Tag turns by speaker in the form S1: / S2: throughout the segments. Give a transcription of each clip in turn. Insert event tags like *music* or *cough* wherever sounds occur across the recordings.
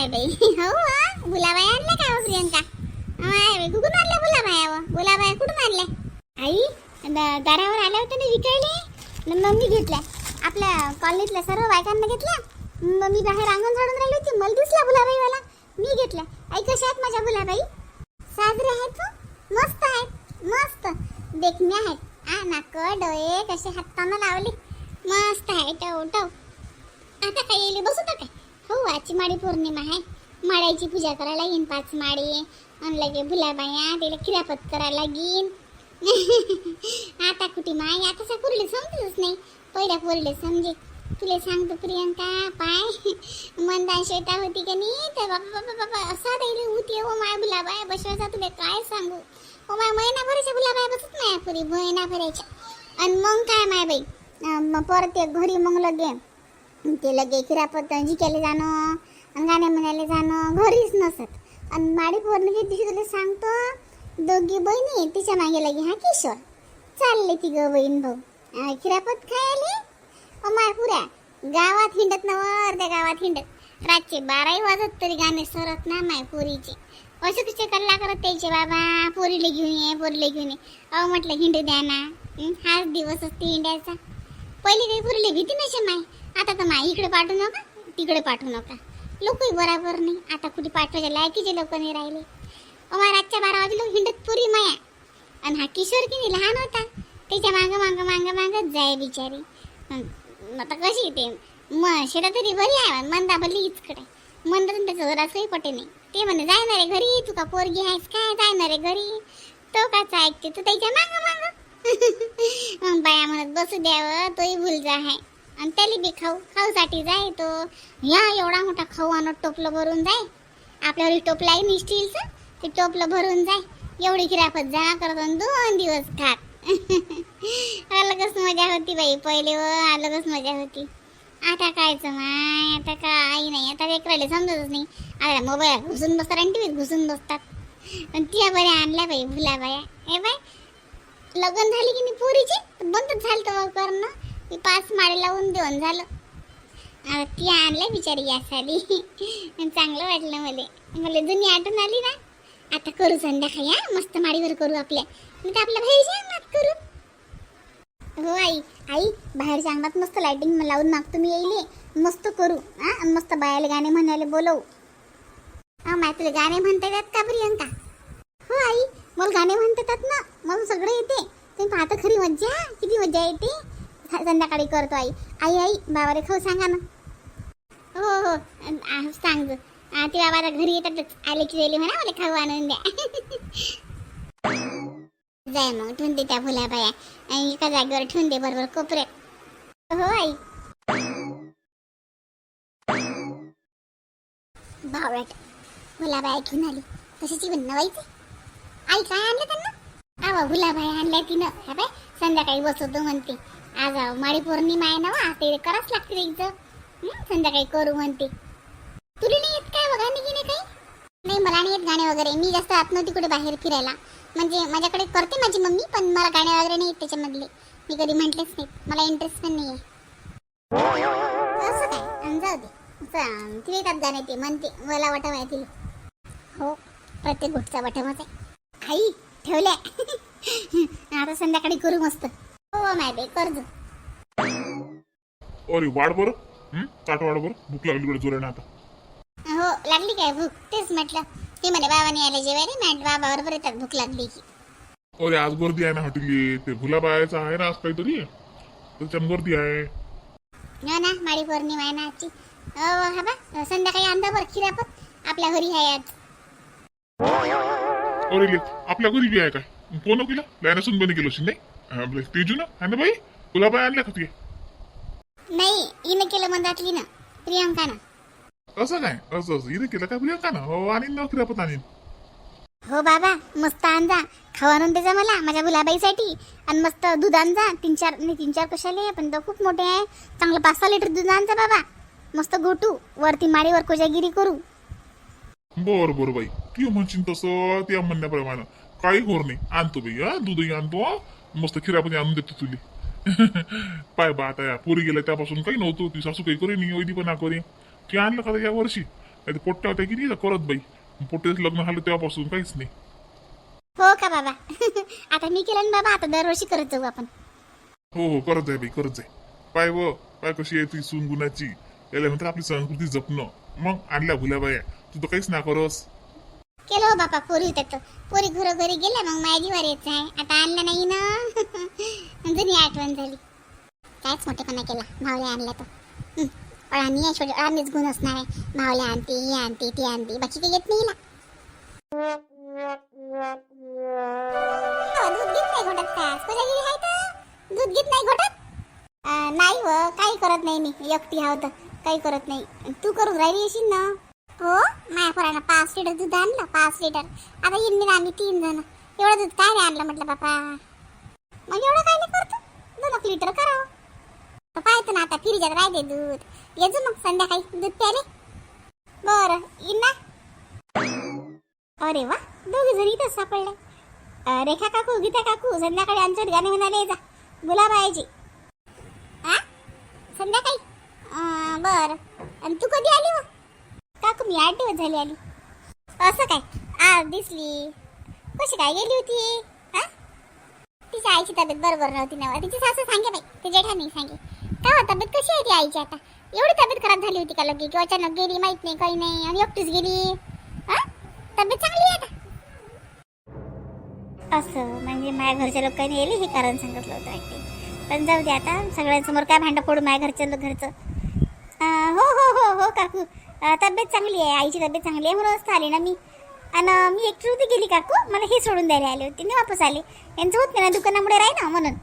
S1: माय बाई. हो, हो. गुलाबाई का हो प्रियंका? माय बाई कुठून आणल्या गुलाबाया व गुलाबाया कुठून आणल्या? आई द- दारावर आल्या होत्या ना विकायले? न घेतल्या. आपल्या कॉलनीतल्या सर्व बायकांना घेतल्या. मग मी बाहेर अंगण झाडून राहिली होती. मला दिसला बुलाबाई मला मी घेतल्या. आई कशा आहेत माझ्या गुलाबाई साजरे आहेत मस्त आहेत. मस्त. देखण्या आहेत आ नाक डोळे कसे हातानं लावले. मस्त आहे. टव टव. आता काय येईल? बसू का काय? हो आजची माडी पौर्णिमा आहे. माडायची पूजा करायला येईन पाच माडी. लगे भुलाबाया तिला खिरापत करायला लागीन. *laughs* आता कुठे माय? आता पुरीला समजतच नाही. पहिल्या पोरले समजे. तुला सांगतो प्रियंका पाय. *laughs* मंदा शेता होती का नाही? तर बाबा बाबा बाबा असा द्यायला होती. ओ माय भुलाबाया बसवायचा तुला काय सांगू? ओ माय महिनाभराच्या भुलाबाया बसत नाही पुरी महिना भरायच्या आणि मग काय माय बाई? मग परत घरी मग लगे. ते लगे खिरापत केले जाणं आणि म्हणायला जाणं घरीच नसत. आणि माडी पोरणं घेतली तुला सांगतो दोघी बहिणी तिच्यामागे लगे हा किशोर. चालले ती ग बहीण भाऊ. अं, खिरापत खायले? अमाय पुऱ्या. गावात हिंडत ना अर्ध्या गावात हिंडत. रातचे बाराही वाजत तरी गाणे सरत ना माय पोरीचे. असे कसे कल्ला करत त्याचे बाबा पोरीला घेऊन ये पोरीला घेऊन ये. अहो म्हटलं हिंडू द्या ना. हाच दिवस असते हिंडायचा. पहिले काही पुरीला भीती नसे माय. आता तर माई इकडे पाठवू नका तिकडे पाठवू नका. लोकही बराबर नाही. आता कुठे पाठवायच्या लायकीचे लोक नाही राहिले. अमा रातच्या बारा वाजलो हिंडत पुरी माया. आणि हा किशोर की नाही लहान होता. त्याच्या मागं मागं मागं मागं जाय बिचारी. आता कशी ते? मग शेता तरी बरी आहे मंदा भली इचकडे मंदा तर त्याचं जरा काही पटे नाही. ते म्हणे जायणार आहे घरी तू का पोरगी आहेस काय जायणार आहे घरी. तो काच ऐकते? तू त्याच्या मागं मागं. *laughs* मग बाया म्हणत बसू द्यावं तोही भूल जा आहे. आणि त्याला बी खाऊ खाऊसाठी जाय तो. या एवढा मोठा खाऊ आणत टोपलं भरून जाय. आपल्यावर टोपला आहे नि स्टीलचं ते टोपलं भरून जाय. एवढी खिराफत जा करत दोन दिवस खात. *laughs* अलगच मजा होती बाई. पहिले व अलगच मजा होती. आता कायचं माय? आता काय नाही. आता लेकराले समजतच नाही. आता मोबाईल घुसून बसतात आणि टीव्हीत घुसून बसतात. पण त्या बऱ्या आणल्या बाई भुला बाया हे बाय लग्न झाली की नाही पोरीची? बंदच झालं तर करणं. मी पाच माळे लावून देऊन झालं. आता ती आणलं बिचारी यासाठी चांगलं वाटलं मला. मला जुनी आठवण आली ना? आता करू संध्याकाळी हा? मस्त माडीवर करू आपल्या. मी तर आपल्या बाहेरच्या अंगणात करू. हो आई. आई बाहेरच्या अंगणात मस्त लाइटिंग लावून मागतो मी येईल मस्त करू हा? मस्त बायाला गाणे म्हणायला बोलवू. हा माय गाणे म्हणता येतात का प्रियंका हो आई. मला गाणे म्हणता येतात ना. मला सगळं येते. तुम्ही पाहता खरी मज्जा? किती मज्जा येते? संध्याकाळी करतो आई. आई आई बाबारे खाऊ सांगा ना. हो हो. सांग ते बाबा घरी येतातच आले की गेले म्हणा मला खाऊ आणून द्या. *laughs* जाय मग ठेवून दे त्या फुलाबाया आणि एका जागेवर ठेवून दे बरोबर कोपऱ्यात. हो आई. भावट फुलाबाया घेऊन आली. कशाची नवायची. आई काय आणलं त्यांना? आवा फुलाबाया आणल्या तिनं. ह्या बाय संध्याकाळी बसवतो म्हणते. आज अहो, पौर्णिमा आहे ना वा ते करावंच लागते तिचं संध्याकाळी करू म्हणते. तुला नाही येत काय बघा नाही की नाही काही? नाही मला नाही येत गाणे वगैरे. मी जास्त जात नव्हती कुठे बाहेर फिरायला. म्हणजे माझ्याकडे करते माझी मम्मी पण मला गाणे वगैरे नाही येत त्याच्यामधले. मी कधी म्हटलेच नाही. मला इंटरेस्ट पण नाही आहे असं काय? जाऊ दे. तिला येतात गाणे ते. म्हणते मला वाटा आहे तिला. हो प्रत्येक गोष्टचा वाटामाच आहे. आई ठेवल्या. *laughs* आता संध्याकाळी करू मस्त. हो माय बाई करजो.
S2: अरे वाढ बरं. हं? ताट वाढ बरं. भूक लागली कडे जोराने आता.
S1: हो लागली काय भूक? तेच म्हटलं. ते म्हणे बाबाने आले जेवायला मॅट बाबा बरोबर येतात भूक लागली की.
S2: अरे आज गर्दी आहे ना हॉटेली ते भुलाबायाचं आहे ना आज काहीतरी. त्याच्यानं गर्दी आहे.
S1: हो ना माडी पौर्णिमा आहे ना आजची. हो हा बा. संध्याकाळी आणता बरं खिरापत आपल्या घरी आहे आज.
S2: अरे ले आपल्या घरी बी आहे काय? कोण केलं लॅनसून बंद केलं नाही? तेजू ना आहे ना बाई? भुलाबाया आणल्या का तुझे?
S1: नाही हिनं केलं मंदातली ना प्रियंकानं.
S2: असं काय? असं असं. इथे केलं काय प्रियंका ना हो आणीन ना खिरापत आणीन.
S1: हो बाबा. मस्त आणजा. खाऊ आणून द्यायचा मला माझ्या गुलाबाईसाठी. आणि मस्त दूध आणजा. तीन चार नाही तीन चार कशाले? पण तो खूप मोठे आहे. चांगलं पाच सहा लिटर दूध आणजा बाबा. मस्त गोटू. वरती माडीवर कोजागिरी करू.
S2: बरं बरं बाई. तू म्हणशील तसं? त्या म्हणण्याप्रमाणे. काही घोर नाही. आणतो बाई हा. दूधही आणतो हा. मस्त खिरापती आणून देतो तुली. *laughs* पाय बा आता या पोरी गेल्या त्यापासून काही नव्हतं. ती सासू काही करे नाही वैदी पण ना करे ती आणलं का या वर्षी? नाही पोट्ट्या होत्या की नाही करत बाई. पोट्ट्याचं लग्न झालं तेव्हापासून काहीच नाही.
S1: हो का बाबा? *laughs* आता मी केलं बाबा आता दरवर्षी करत जाऊ आपण.
S2: हो हो करत आहे बाई करत आहे पाय व पाय कशी आहे ती सून गुणाची? याला म्हणतात आपली संस्कृती जपणं. मग आणल्या भुल्या बाया. तू तर काहीच ना करस.
S1: केलं हो बापा पोरी त्याचं पोरी घरोघरी गेल्या मग माझ्या जीवार येत आहे आता आणलं नाही ना. *laughs* जुनी आठवण झाली. कायच मोठेपणा केला. मावल्या आणल्या तर. हं, अळानी आहे छोटे अळानीच गुण असणार आहे. मावल्या आणते ही आणते ती आणते. बाकी काही येत नाही हिला. दूध घेत नाही घोटत का? कोजागिरी आहे तर. दूध घेत नाही घोटत? नाही व काही करत नाही मी. एकटी हाव तर. काही करत नाही. तू करून राहिली येशील ना. हो? माझ्या पोरानं पाच लिटर दूध आणलं पाच लिटर आता येईन मी आम्ही तीन जण. एवढं दूध काय नाही आणलं म्हटलं बापा. मग एवढं काय नाही करतो? दोन एक लिटर करावं. तर पाहतो ना आता फ्रीजात राहते दूध. येजो मग संध्याकाळी दूध प्याले. बरं येईन ना अरे वा दोघे जण इथंच सापडले. रेखा काकू गीता काकू संध्याकाळी आमच्यात गाणे म्हणाले जा. गुलाबाईची हा संध्याकाळी? बरं. आणि तू कधी आली व काकू मी आठ दिवस झाली आली. असं काय? आज दिसली. कशी काय गेली होती? हा? तिच्या आईची तब्येत बरोबर नव्हती ना तिची सासू सांगे बाई. ते जेठानी सांगे. का हो, तब्येत कशी आहे ती आईची आता? एवढी तब्येत खराब झाली होती का लगे? की अचानक गेली माहीत नाही काही नाही आणि एकटीच गेली? हा? तब्येत चांगली आहे आता? असं म्हणजे माझ्या घरच्या लोकांनी येईल हे कारण सांगितलं होतं वाटते. पण जाऊ दे आता. सगळ्यांसमोर काय भांडं फोडू माझ्या घरच्या घरचं? हो हो हो हो काकू. तब्येत चांगली आहे आईची तब्येत चांगली आहे म्हणूनच तर आली ना मी. आणि मी एकटी होती गेली काकू मला हे सोडून द्यायला आले होते मी वापस आले. यांचं होत नाही ना दुकानामुळे राही ना म्हणून.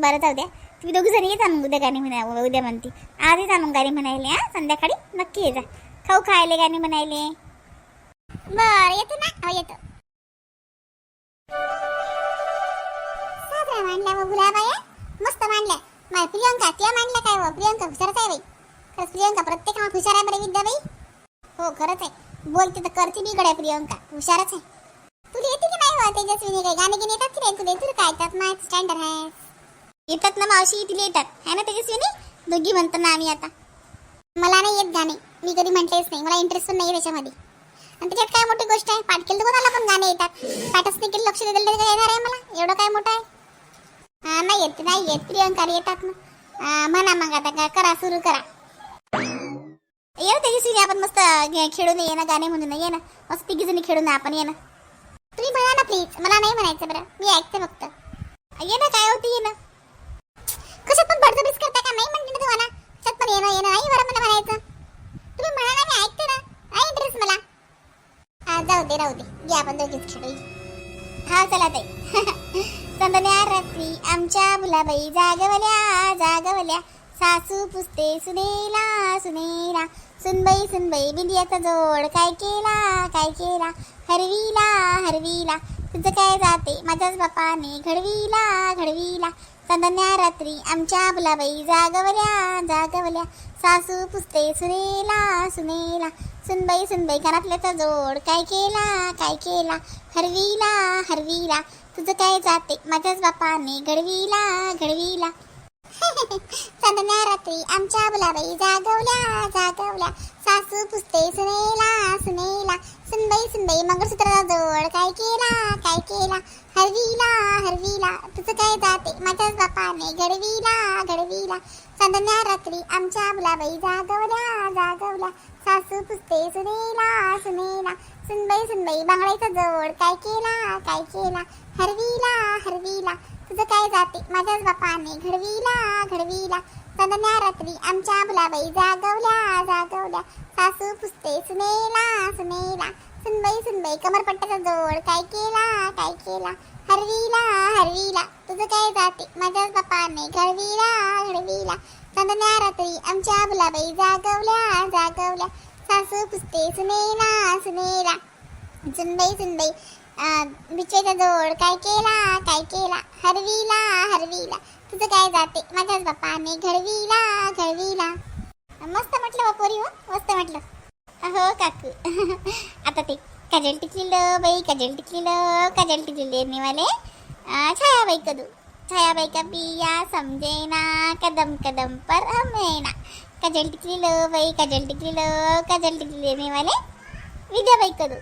S1: बरं जाऊ द्या. तुम्ही दोघी जण येता मग उद्या गाणी म्हणा उद्या म्हणते. आज आणून गाणी म्हणायले हां संध्याकाळी नक्की ये जा. खाऊ खायले गाणी म्हणायले. बरं येतो ना? हो येतो. मांडल्या मग गुलाबाया? मस्त मांडल्या. माझ्या प्रियंका त्या मांडल्या काय व? प्रियंका हुशारच आहे बाई. खरंच प्रियंका प्रत्येक कामात हुशार आहे बरे विद्या बाई हो खरंच आहे. बोलते तर करते मी गड्या प्रियंका. हुशारच आहे. तुला येते की नाही व तेजस्विनी काही? गाणे गिने येतात की नाही तुला? तुला काय येतात? माहिती स्टँडर्ड आहे. येतात ना मावशी तिला येतात. आहे ना तेजस्विनी? दोघी म्हणतो ना आम्ही आता. मला नाही येत गाणे. मी कधी म्हटलेच नाही. मला इंटरेस्ट पण नाही त्याच्यामध्ये. आणि त्याच्यात काय मोठी गोष्ट आहे? पाठ केलं तर कोणाला पण गाणे येतात. पाठच नाही केलं लक्ष दिलं काय येणार आहे मला? एवढं काय मोठं आहे? हा, नाही येत नाही येत. प्रियंका येतात ना. म्हणा मग आता काय करा सुरू करा. ये ना आपण मस्त खेळून ये ना गाणे म्हणून ये ना. मस्त तिघी जणी खेळून आपण ये ना. तुम्ही म्हणा ना प्लीज मला नाही म्हणायचं बरं. मी ऐकते फक्त. ये ना काय होती ये ना. कशात पण बडजबरीच करता का? नाही म्हणते ना तुम्हाला कशात पण येणं येणं नाही बरं मला म्हणायचं. तुम्ही म्हणा ना मी ऐकते ना. नाही इंटरेस्ट मला. हा जाऊ दे राहू दे. घ्या आपण दोघीच खेळू. हा चला ताई. *laughs* चंदन्या रात्री आमच्या मुलाबाई जागवल्या जागवल्या. सासू पुसते सुनेला सुनेला. सुनबाई सुनबाई बिंदियाचा जोड. काय केला? काय केला? हरवीला हरवीला. तुझं काय जाते? माझ्याच बापाने घडवीला घडवीला. चांदण्या रात्री आमच्या बुलाबाई जागवल्या जागवल्या. सासू पुसते सुनेला सुनेला. सुनबाई सुनबाई घरातल्याचा जोड. काय केला? काय केला? हरवीला हरवीला. तुझं काय जाते? माझ्याच बापाने घडवीला घडवीला. चंदन्या रात्री आमच्या बुलाबाई जागवल्या जागवल्या. सासू पुसते सुनेला सुनेला. सुनबाई सुनबाई मंगळसूत्राचा जोड काय केला काय केला? हरवीला हरवीला. तुझं काय जाते? माझ्याच बापाने घडवीला घडवीला. चांदण्या रात्री आमच्या बुलाबाई जागवल्या जागवल्या. सासू पुसते सुनेला सुनेला. सुनबाई सुनबाई बांगड्याचा जोड काय केला काय केला? हरवीला हरवीला. तुझं काय जाते? माझ्याच बापाने घडविला घडविला. चंदन्या रात्री आमच्या मुलाबाई जागवल्या जागवल्या. सासू पुसते सुनेला सुनेला. सुनबाई सुनबाई कमरपट्ट्याचा जोड काय केला काय केला? हरवीला हरवीला. तुझं काय जाते? माझ्याच बापाने घडविला घडविला. चंदन्या रात्री आमच्या मुलाबाई जागवल्या जागवल्या. सासू पुसते सुनेला सुनेला. सुनबाई सुनबाई बिचेचा जोड काय केला काय केला? हरवीला हरवीला. तुझं काय जाते? माझ्याच बापाने घडवीला घडवीला मस्त म्हटलं बापोरी हो मस्त म्हटलं. हो काकू. *laughs* आता ते काजल टिकलेलं बाई काजल टिकलेलं काजल टिकलेले वाले छायाबाई कदू. छायाबाई का पिया समजे ना कदम कदम पर हमें ना काजल टिकली लो बाई काजल टिकली लो काजल टिकली लेने वाले विद्याबाई कदू.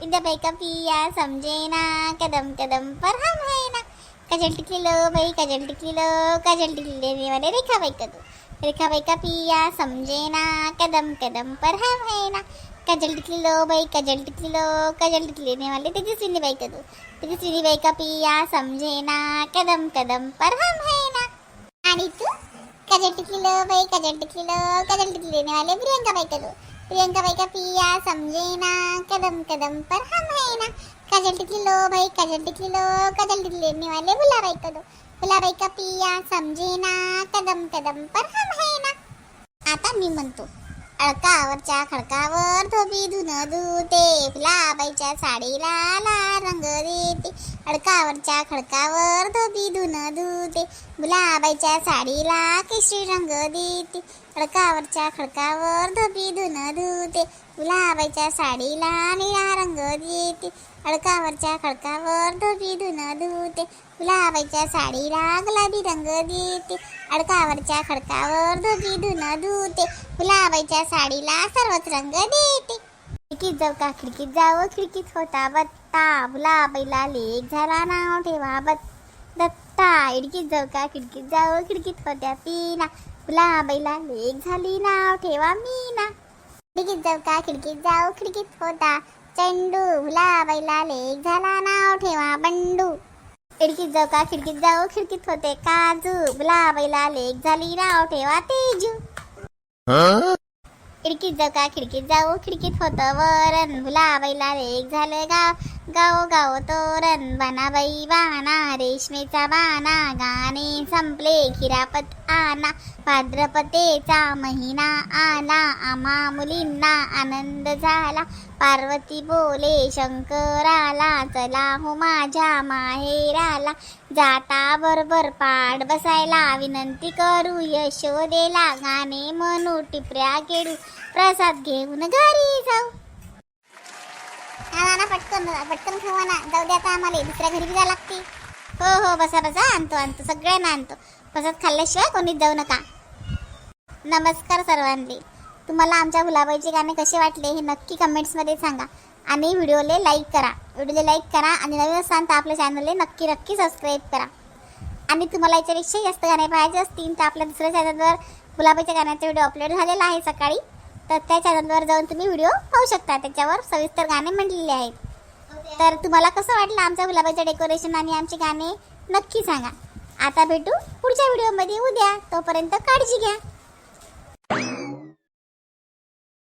S1: विद्याबाई का पिया समझे ना कदम कदम पर हम है ना काजल टिकली लो बाई काजल टिकली लो काजल टिकली लेने वाले रेखाबाई कदू रेखाबाई का पिया समझे ना कदम कदम पर हम है ना काजल टिकली लो बाई काजल टिकली लो काजल टिकली लेने वाले तेजस्विनी बाई कदू तेजस्विनी बाई का पिया समझे ना कदम कदम पर हम है ना आणि तू काजल टिकली लो बाई काजल टिकली लो काजल टिकली लेने वाले प्रियंका बाई कदू प्रियंका बाई का पिया समझे ना कदम कदम भाई काजल टिकली लो काजल टिकली लो काजल टिकली लेने वाले भुलाबाई कदू का पिया समझे ना कदम कदम पर हम है ना। आता मी म्हणतो अडकावरच्या खडकावर धोबी धुन धुते फुलाबाईच्या साडीला लाल रंग देते. अडकावरच्या खडकावर धोबी धुन धुते गुलाबाईच्या साडीला केशरी रंग देते. अडकावरच्या खडकावर धोबी धुन धुते. गुलाबाच्या साडीला निळा रंग देते. अडकावरच्या खडकावर धोबी धुन धुते. गुलाबाच्या साडीला गुलाबी रंग देते. अडकावरच्या खडकावर धोबी धुन धुते. गुलाबाच्या साडीला सर्वच रंग देते. खिडकीत जाऊ का? खिडकीत जावं. खिडकीत होता बत्ता. गुलाबाईला लेख झाला नाव ठेवा बत्ता दत्ता. इडकीत जाऊ का? खिडकीत जावं. खिडकीत होत्या पिना. गुलाबाईला लेक झाली नाव ठेवा मीना. खिडकीत जाऊ का खिडकीत जाऊ खिडकीत होता. चेंडू गुलाबाईला लेक झाला नाव ठेवा बंडू. खिडकीत जाऊ का खिडकीत जाऊ खिडकीत होते काजू. गुलाबाईला लेक झाली नाव ठेवा तेजू. खिडकीत जाऊ का खिडकीत जाऊ खिडकीत होतं वरण. गुलाबाईला लेक झालं गाव. गाव गाव तोरण बनाबाई बाना रेशमेचा बाणा गाणे संपले खिरापत आना भाद्रपतेचा महिना आला आमा मुलींना आनंद झाला पार्वती बोले शंकराला चला हो माझ्या माहेराला जाता बरोबर पाड बसायला विनंती करू यशोदेला गाणे म्हणू टिपऱ्या खेळू प्रसाद घेऊन घरी जाऊ. ना पटकन पटकन खावा ना जाऊ द्या आता आम्हाला दुसऱ्या घरी बी जावं लागते. हो हो बसा बसा. आणतो आणतो. सगळ्यांना आणतो. बसत खाल्ल्याशिवाय कोणीच जाऊ नका. नमस्कार सर्वांनी तुम्हाला आमच्या गुलाबाईचे गाणे कसे वाटले हे नक्की कमेंट्समध्ये सांगा. आणि व्हिडिओला लाईक करा. व्हिडिओला लाईक करा आणि नवीन असाल तर आपल्या चॅनलला नक्की नक्की सबस्क्राईब करा. आणि तुम्हाला याच्यापेक्षा जास्त गाणे पाहायचे असतील तर आपल्या दुसऱ्या चॅनलवर गुलाबाच्या गाण्याचा व्हिडिओ अपलोड झालेला आहे सकाळी. तर त्या चॅनलवर जाऊन तुम्ही व्हिडिओ पाहू शकता. त्याच्यावर सविस्तर गाणे म्हटलेले आहेत. तर तुम्हाला कसं वाटलं आमच्या गुलाबाचं डेकोरेशन आणि आमचे गाणे नक्की सांगा. आता भेटू पुढच्या व्हिडिओमध्ये उद्या तोपर्यंत काळजी घ्या.